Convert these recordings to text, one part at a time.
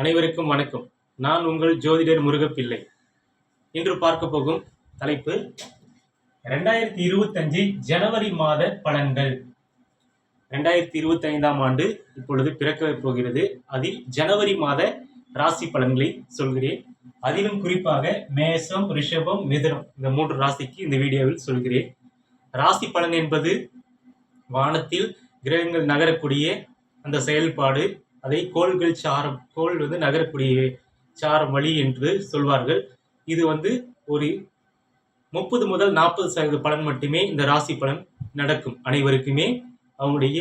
அனைவருக்கும் வணக்கம். நான் உங்கள் ஜோதிடர் முருகப்பிள்ளை. இன்று பார்க்க போகும் தலைப்பு ரெண்டாயிரத்தி இருபத்தஞ்சு ஜனவரி மாத பலன்கள். ரெண்டாயிரத்தி இருபத்தி ஐந்தாம் ஆண்டு இப்பொழுது பிறக்க போகிறது. அதில் ஜனவரி மாத ராசி பலன்களை சொல்கிறேன். அதிலும் குறிப்பாக மேசம் ரிஷபம் மிதனம் இந்த மூன்று ராசிக்கு இந்த வீடியோவில் சொல்கிறேன். ராசி பலன் என்பது வானத்தில் கிரகங்கள் நகரக்கூடிய அந்த செயல்பாடு அதை கோள்கள் சாரம் கோள் வந்து நகரக்கூடிய சாரம் வழி என்று சொல்வார்கள். இது வந்து ஒரு முப்பது முதல் நாற்பது சதவீத பலன் மட்டுமே இந்த ராசி பலன் நடக்கும். அனைவருக்குமே அவங்களுடைய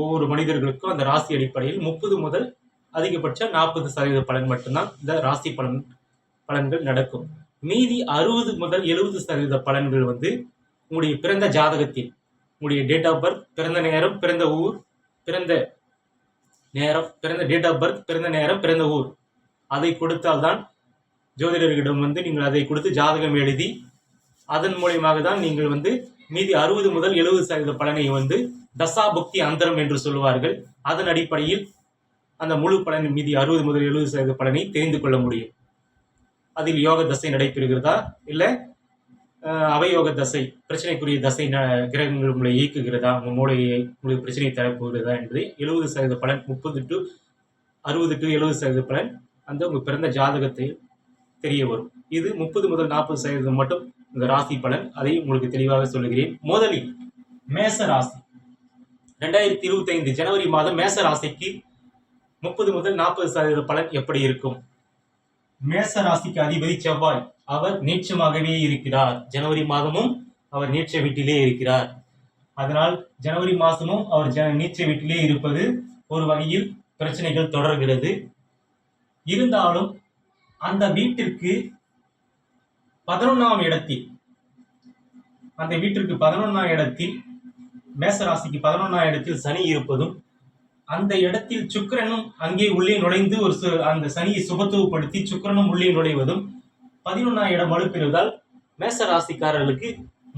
ஒவ்வொரு மனிதர்களுக்கும் அந்த ராசி அடிப்படையில் முப்பது முதல் அதிகபட்சம் நாற்பது சதவீத பலன் மட்டும்தான் இந்த ராசி பலன் பலன்கள் நடக்கும். மீதி அறுபது முதல் எழுபது சதவீத பலன்கள் வந்து உங்களுடைய பிறந்த ஜாதகத்தில் உங்களுடைய டேட் ஆஃப் பர்த் பிறந்த நேரம் பிறந்த ஊர் பிறந்த நேரம் பிறந்த டேட் ஆஃப் பர்த் பிறந்த நேரம் பிறந்த ஊர். அதை கொடுத்தால்தான் ஜோதிடர்களிடம் வந்து நீங்கள் அதை கொடுத்து ஜாதகம் எழுதி அதன் மூலியமாக தான் நீங்கள் வந்து மீதி அறுபது முதல் எழுபது சதவீத பலனை வந்து தசா புக்தி அந்தரம் என்று சொல்லுவார்கள். அதன் அடிப்படையில் அந்த முழு பலன் மீதி அறுபது முதல் எழுபது சதவீத பலனை தெரிந்து கொள்ள முடியும். அதில் யோக தசை நடைபெறுகிறதா? இல்லை அவயோக தசை பிரச்சனைக்குரிய தசை ந கிரகங்கள் உங்களை இயக்குகிறதா? உங்கள் மூளையை உங்களுக்கு பிரச்சனையை தரப்போகிறதா என்பதை எழுபது சதவீத பலன் முப்பது டு அறுபது டு எழுபது சதவீத பலன் அந்த உங்கள் பிறந்த ஜாதகத்தை தெரிய வரும். இது முப்பது முதல் நாற்பது சதவீதம் மட்டும் இந்த ராசி பலன். அதை உங்களுக்கு தெளிவாக சொல்லுகிறேன். முதலில் மேச ராசி. ரெண்டாயிரத்தி இருபத்தைந்து ஜனவரி மாதம் மேச ராசிக்கு முப்பது முதல் நாற்பது சதவீத பலன் எப்படி இருக்கும்? மேச ராசிக்கு அதிபதி செவ்வாய். அவர் நீச்சமாகவே இருக்கிறார். ஜனவரி மாதமும் அவர் நீச்ச வீட்டிலே இருக்கிறார். அதனால் ஜனவரி மாதமும் அவர் ஜ நீச்ச வீட்டிலே இருப்பது ஒரு வகையில் பிரச்சனைகள் தொடர்கிறது. இருந்தாலும் அந்த வீட்டிற்கு பதினொன்றாம் இடத்தில் அந்த வீட்டிற்கு பதினொன்றாம் இடத்தில் மேசராசிக்கு பதினொன்றாம் இடத்தில் சனி இருப்பதும் அந்த இடத்தில் சுக்கிரனும் அங்கே உள்ளே நுழைந்து ஒரு சு- அந்த சனியை சுபத்துவப்படுத்தி சுக்கிரனும் உள்ளே நுழைவதும் பதினொன்றாம் இடம் வலுப்பெறுவதால் மேச ராசிக்காரர்களுக்கு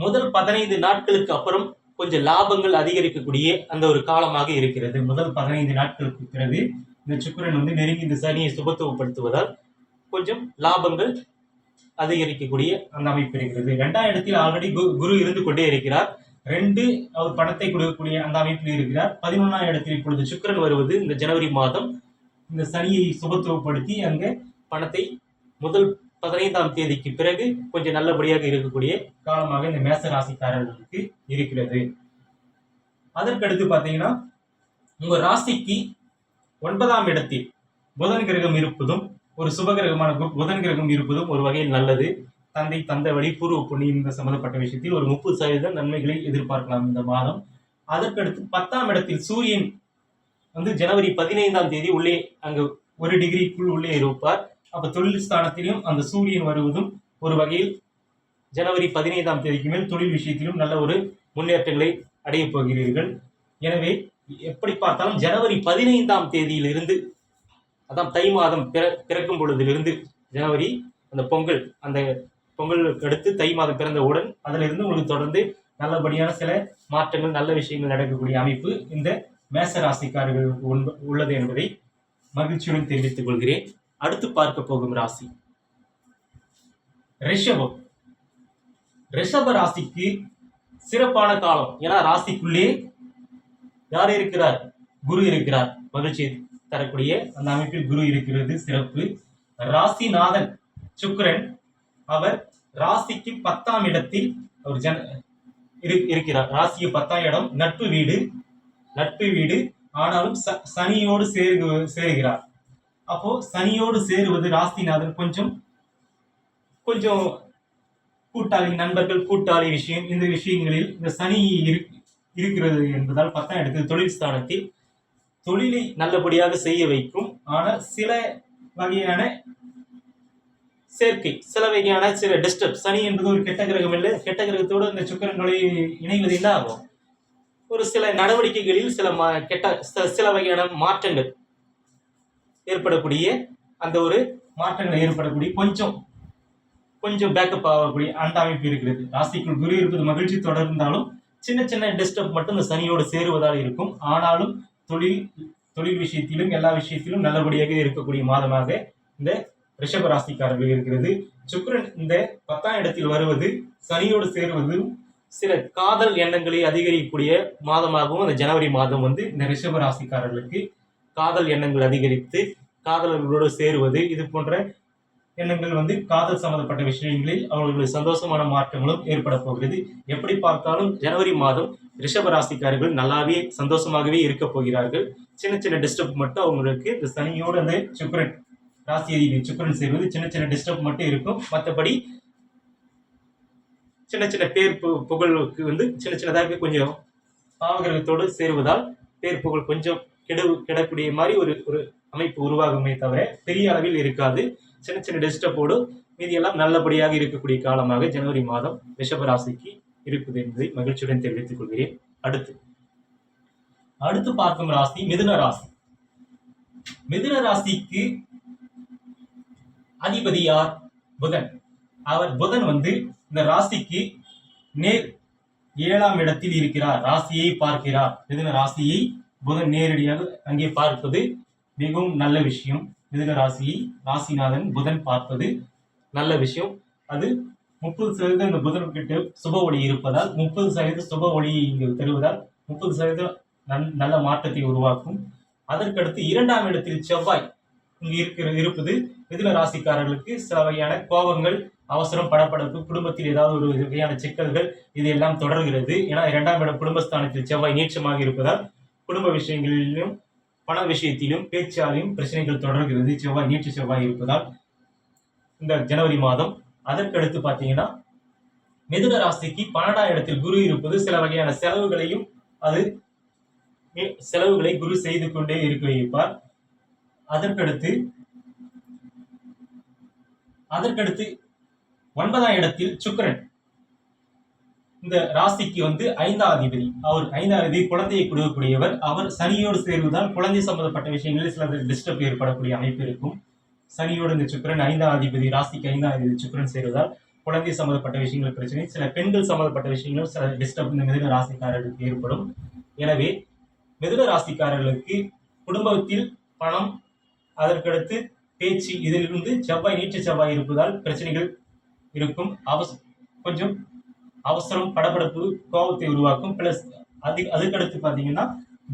முதல் பதினைந்து நாட்களுக்கு அப்புறம் கொஞ்சம் லாபங்கள் அதிகரிக்கக்கூடிய அந்த ஒரு காலமாக இருக்கிறது. முதல் பதினைந்து நாட்களுக்கு பிறகு இந்த சுக்கிரன் வந்து நெருங்கி இந்த சனியை சுபத்துவப்படுத்துவதால் கொஞ்சம் லாபங்கள் அதிகரிக்கக்கூடிய அந்த அமைப்பு இருக்கிறது. ரெண்டாம் இடத்தில் ஆல்ரெடி குரு இருந்து கொண்டே இருக்கிறார். ரெண்டு அவர் பணத்தை கொடுக்கக்கூடிய அந்த அமைப்பில் இருக்கிறார். பதினொன்றாம் இடத்தில் இப்பொழுது சுக்கிரன் வருவது இந்த ஜனவரி மாதம் இந்த சனியை சுபத்துவப்படுத்தி அங்கே பணத்தை முதல் பதினைந்தாம் தேதிக்கு பிறகு கொஞ்சம் நல்லபடியாக இருக்கக்கூடிய காலமாக இந்த மேச ராசிக்காரர்களுக்கு இருக்கிறது. அதற்கடுத்து பார்த்தீங்கன்னா உங்கள் ராசிக்கு ஒன்பதாம் இடத்தில் புதன் கிரகம் இருப்பதும் ஒரு சுபகிரகமான புதன் கிரகம் இருப்பதும் ஒரு வகையில் நல்லது. தந்தை தந்த வழி பூர்வ புண்ணியம் சம்பந்தப்பட்ட விஷயத்தில் ஒரு முப்பது சதவீதம் நன்மைகளை எதிர்பார்க்கலாம் இந்த மாதம். அதற்கடுத்து பத்தாம் இடத்தில் சூரியன் வந்து ஜனவரி பதினைந்தாம் தேதி உள்ளே அங்கு ஒரு டிகிரிக்குள் உள்ளே இருப்பார். அப்ப தொழில் ஸ்தானத்திலும் அந்த சூரியன் வருவதும் ஒரு வகையில் ஜனவரி பதினைந்தாம் தேதிக்கு மேல் தொழில் விஷயத்திலும் நல்ல ஒரு முன்னேற்றங்களை அடையப் போகிறீர்கள். எனவே எப்படி பார்த்தாலும் ஜனவரி பதினைந்தாம் தேதியிலிருந்து அதான் தை மாதம் பிற பிறக்கும் பொழுதிலிருந்து ஜனவரி அந்த பொங்கல் அந்த பொங்கலுக்கு அடுத்து தை மாதம் பிறந்தவுடன் அதிலிருந்து உங்களுக்கு தொடர்ந்து நல்லபடியான சில மாற்றங்கள் நல்ல விஷயங்கள் நடக்கக்கூடிய அமைப்பு இந்த மேச ராசிக்காரர்களுக்கு உள்ளது என்பதை மகிழ்ச்சியுடன் தெரிவித்துக் கொள்கிறேன். அடுத்து பார்க்க போகும் ராசி. ரிஷபம். ரிஷப ராசிக்கு சிறப்பான காலம். ஏன்னா ராசிக்குள்ளே யார் இருக்கிறார்? குரு இருக்கிறார். மகிழ்ச்சியை தரக்கூடிய அந்த அமைப்பில் குரு இருக்கிறது சிறப்பு. ராசிநாதன் சுக்கரன் அவர் ராசிக்கு பத்தாம் இடத்தில் அவர் ஜன இரு- இருக்கிறார். ராசிக்கு பத்தாம் இடம் நட்பு வீடு நட்பு வீடு. ஆனாலும் ச- சனியோடு சேரு சேருகிறார். அப்போ சனியோடு சேருவது ராசிநாதன் கொஞ்சம் கொஞ்சம் கூட்டாளி நண்பர்கள் கூட்டாளி விஷயம். இந்த விஷயங்களில் இந்த சனி இருக்கிறது என்பதால் பத்தாம் இடத்தில் தொழில் ஸ்தானத்தில் தொழிலை நல்லபடியாக செய்ய வைக்கும். ஆனால் சில வகையான சேர்க்கை சில வகையான சில டிஸ்டர்ப் சனி என்பது ஒரு கெட்ட கிரகம் இல்லை. கெட்ட கிரகத்தோடு இந்த சுக்கரங்களை இணைவது என்ன ஆகும். ஒரு சில நடவடிக்கைகளில் சில மா கெட்ட சில வகையான மாற்றங்கள் ஏற்படக்கூடிய அந்த ஒரு மாற்றங்கள் ஏற்படக்கூடிய கொஞ்சம் கொஞ்சம் பேக்கப் ஆகக்கூடிய அந்த அமைப்பு இருக்கிறது. ராசிக்குள் குரு இருப்பது மகிழ்ச்சி தொடர்ந்தாலும் சின்ன சின்ன டிஸ்டர்ப் மட்டும் இந்த சனியோடு சேருவதால் இருக்கும். ஆனாலும் தொழில் தொழில் விஷயத்திலும் எல்லா விஷயத்திலும் நல்லபடியாக இருக்கக்கூடிய மாதமாக இந்த ரிஷப ராசிக்காரர்கள் இருக்கிறது. சுக்கரன் இந்த பத்தாம் இடத்தில் வருவது சனியோடு சேருவதும் சில காதல் எண்ணங்களை அதிகரிக்கக்கூடிய மாதமாகவும் அந்த ஜனவரி மாதம் வந்து இந்த ரிஷப ராசிக்காரர்களுக்கு காதல் எண்ணங்கள் அதிகரித்து காதலர்களோடு சேருவது இது போன்ற எண்ணங்கள் வந்து காதல் சம்பந்தப்பட்ட விஷயங்களில் அவர்களுக்கு சந்தோஷமான மாற்றங்களும் ஏற்பட போகிறது. எப்படி பார்த்தாலும் ஜனவரி மாதம் ரிஷப ராசிக்காரர்கள் நல்லாவே சந்தோஷமாகவே இருக்க போகிறார்கள். சின்ன சின்ன டிஸ்டர்ப் மட்டும் அவங்களுக்கு இந்த சனியோட அந்த சுக்கரன் ராசி அதிபதி சுக்கரன் சேர்வது சின்ன சின்ன டிஸ்டர்ப் மட்டும் இருக்கும். மற்றபடி சின்ன சின்ன பேர் பு- புகழுக்கு வந்து சின்ன சின்னதாக கொஞ்சம் பாவகிரகத்தோடு சேருவதால் பேர் புகழ் கொஞ்சம் கெடு கெடக்கூடிய மாதிரி ஒரு ஒரு அமைப்பு உருவாகுமே தவிர பெரிய அளவில் இருக்காது. சின்ன சின்ன டிஸ்டர்போடு மீதியெல்லாம் நல்லபடியாக இருக்கக்கூடிய காலமாக ஜனவரி மாதம் ரிஷபராசிக்கு இருக்குது என்பதை மகிழ்ச்சியுடன் தெரிவித்துக் கொள்கிறேன். அடுத்து அடுத்து பார்க்கும் ராசி மிதுன ராசி. மிதுன ராசிக்கு அதிபதி யார்? புதன். அவர் புதன் வந்து இந்த ராசிக்கு நேர் ஏழாம் இடத்தில் இருக்கிறார். ராசியை பார்க்கிறார். மிதுன ராசியை புதன் நேரடியாக அங்கே பார்ப்பது மிகவும் நல்ல விஷயம். மிதுன ராசியை ராசிநாதன் புதன் பார்ப்பது நல்ல விஷயம். அது முப்பது சதவீதம் இந்த புதன் கிட்ட சுப ஒளி இருப்பதால் முப்பது சதவீத சுப ஒளியை இங்கு தருவதால் முப்பது சதவீதம் நல்- நல்ல மாற்றத்தை உருவாக்கும். அதற்கடுத்து இரண்டாம் இடத்தில் செவ்வாய் இங்கு இருக்கிற இருப்பது மிதுன ராசிக்காரர்களுக்கு சில வகையான கோபங்கள் அவசரம் படப்படப்பு குடும்பத்தில் ஏதாவது ஒரு வகையான சிக்கல்கள் இது எல்லாம் தொடர்கிறது. ஏன்னா இரண்டாம் இடம் குடும்பஸ்தானத்தில் செவ்வாய் நீச்சமாக இருப்பதால் குடும்ப விஷயங்களிலும் பண விஷயத்திலும் பேச்சாலையும் பிரச்சனைகள் தொடர்கிறது. செவ்வாய் நேற்று செவ்வாய் இருப்பதால் இந்த ஜனவரி மாதம். அதற்கடுத்து பார்த்தீங்கன்னா மிதுன ராசிக்கு பன்னெண்டாம் இடத்தில் குரு இருப்பது சில வகையான செலவுகளையும் அது மே- செலவுகளை குரு செய்து கொண்டே இருக்க வைப்பார். அதற்கடுத்து அதற்கடுத்து ஒன்பதாம் இடத்தில் சுக்கரன். இந்த ராசிக்கு வந்து ஐந்தாதிபதி. அதிபதி அவர் ஐந்தாதிபதி குழந்தையை கொடுக்கக்கூடியவர். அவர் சனியோடு சேர்வதால் குழந்தை சம்பந்தப்பட்ட விஷயங்களில் சில டிஸ்டர்ப் ஏற்படக்கூடிய அமைப்பு இருக்கும். சனியோடு இந்த சுக்கிரன் ஐந்தாதிபதி ராசிக்கு ஐந்தாம் சுக்கரன் சுக்கிரன் சேருவதால் குழந்தை சம்பந்தப்பட்ட விஷயங்கள் பிரச்சனை. சில பெண்கள் சம்பந்தப்பட்ட விஷயங்களும் சில டிஸ்டர்ப் இந்த மிதுன ராசிக்காரர்களுக்கு ஏற்படும். எனவே மிதுன ராசிக்காரர்களுக்கு குடும்பத்தில் பணம் அதற்கடுத்து பேச்சு இதிலிருந்து செவ்வாய் நீச்ச செவ்வாய் இருப்பதால் பிரச்சனைகள் இருக்கும். அவச கொஞ்சம் அவசரம் படபடப்பு கோபத்தை உருவாக்கும். பிளஸ் அது அதுக்கடுத்து பார்த்தீங்கன்னா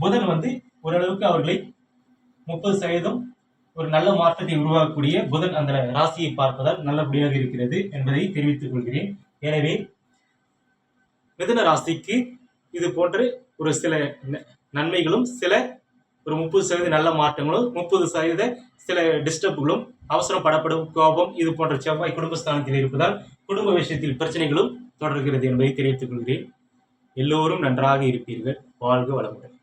புதன் வந்து ஓரளவுக்கு அவர்களை முப்பது சதவீதம் ஒரு நல்ல மாற்றத்தை உருவாக்கக்கூடிய புதன் அந்த ராசியை பார்ப்பதால் நல்லபடியாக இருக்கிறது என்பதை தெரிவித்துக் கொள்கிறேன். எனவே மிதன ராசிக்கு இது போன்று ஒரு சில நன்மைகளும் சில ஒரு முப்பது சதவீத நல்ல மாற்றங்களும் முப்பது சதவீத சில டிஸ்டர்புகளும் அவசரம் படப்படும் கோபம் இது போன்ற செவ்வாய் குடும்பஸ்தானத்தில் இருப்பதால் குடும்ப விஷயத்தில் பிரச்சனைகளும் தொடர்கிறது என்பதை தெரிவித்துக் கொள்கிறேன். எல்லோரும் நன்றாக இருப்பீர்கள். வாழ்க வளமுடன்.